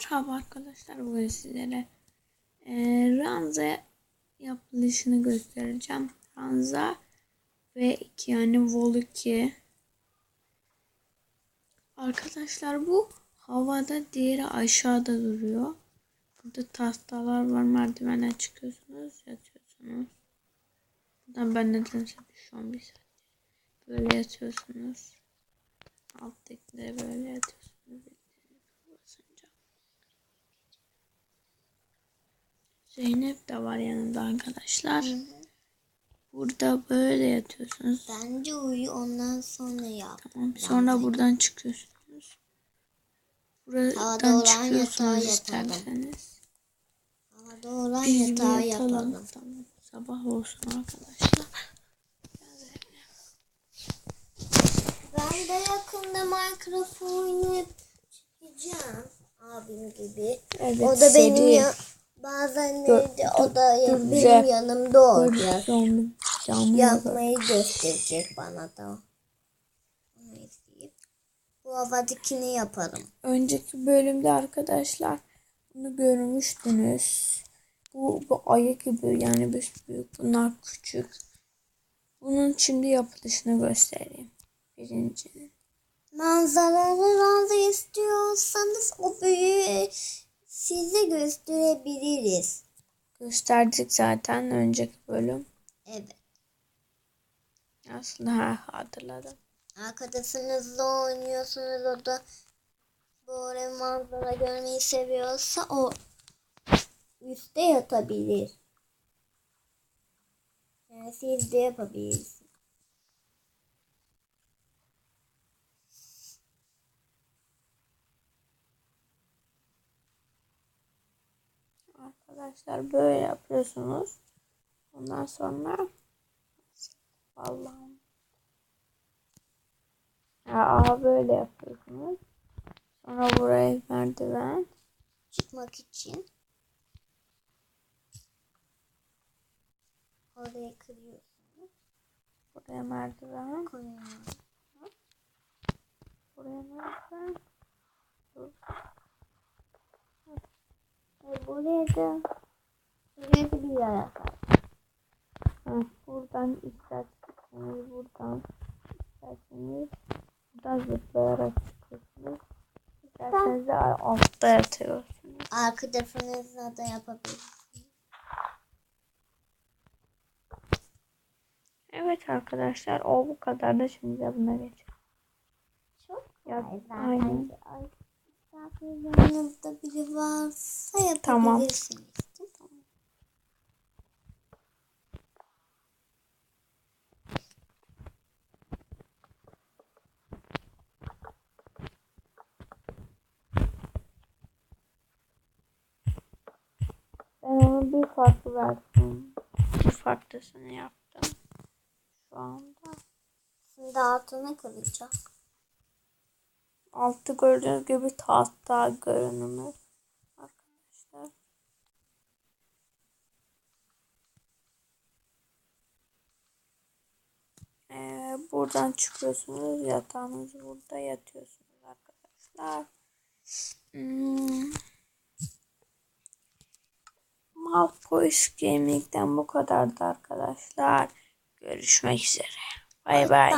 Merhaba arkadaşlar bugün sizlere e, ranza yapılışını göstereceğim. Ranza ve 2 yani vol 2. Arkadaşlar bu havada diğeri aşağıda duruyor. Burada tahtalar var merdivenden çıkıyorsunuz yatıyorsunuz. Buradan ben nedense şu an bir saat böyle yatıyorsunuz. Alttakilere böyle yatıyorsunuz. Zeynep de var yanında arkadaşlar. Burada böyle yatıyorsunuz. Bence uyu ondan sonra yap. Tamam. Sonra buradan çıkıyorsunuz. Buradan çıkıyorsunuz isterseniz. Havada olan Biz yatağı yatalım. yapalım. Tamam. Sabah olsun arkadaşlar. Ben de yakında Minecraft oynayıp çıkacağım. Abim gibi. Evet, o da benim ya bazen neydi o da benim yanımda olacak. Zombi canlı Yapmayı gösterecek bana da. Bu havadakini yaparım. Önceki bölümde arkadaşlar bunu görmüştünüz. Bu, bu ayı gibi yani büyük bunlar küçük. Bunun şimdi yapılışını göstereyim. Birincinin. Manzaralı ranza istiyorsanız o büyüğü size gösterebiliriz. Gösterdik zaten önceki bölüm. Evet. Aslında ha, hatırladım. Arkadaşınızla oynuyorsunuz o da böyle manzara görmeyi seviyorsa o üstte yatabilir. Yani siz de yapabilirsiniz. Arkadaşlar böyle yapıyorsunuz. Ondan sonra Allah'ım. Aha böyle yapıyorsunuz. Sonra buraya merdiven. Çıkmak için oraya kırıyorsunuz. Buraya merdiven. Koyuyorsunuz. Buraya merdiven. Buraya da da bir yer yapar. Heh, buradan isterseniz buradan isterseniz buradan zıplayarak çıkıyorsunuz. İsterseniz de altta yatıyorsunuz. Arkadaşınızla da yapabilirsiniz. Evet arkadaşlar o bu kadar da şimdi buna geçelim. Çok Ya, aynen. Ay, Misafirlerinizde biri varsa yapabilirsiniz. Tamam. Ben onu bir farklı versiyon, bir farklısını yaptım. Şu anda. Şimdi altına kalacak. Altı gördüğünüz gibi tahta görünümü arkadaşlar. Ee, buradan çıkıyorsunuz. Yatağınız burada yatıyorsunuz arkadaşlar. Hmm. Malpois Gaming'den bu kadardı arkadaşlar. Görüşmek üzere. Bay bay.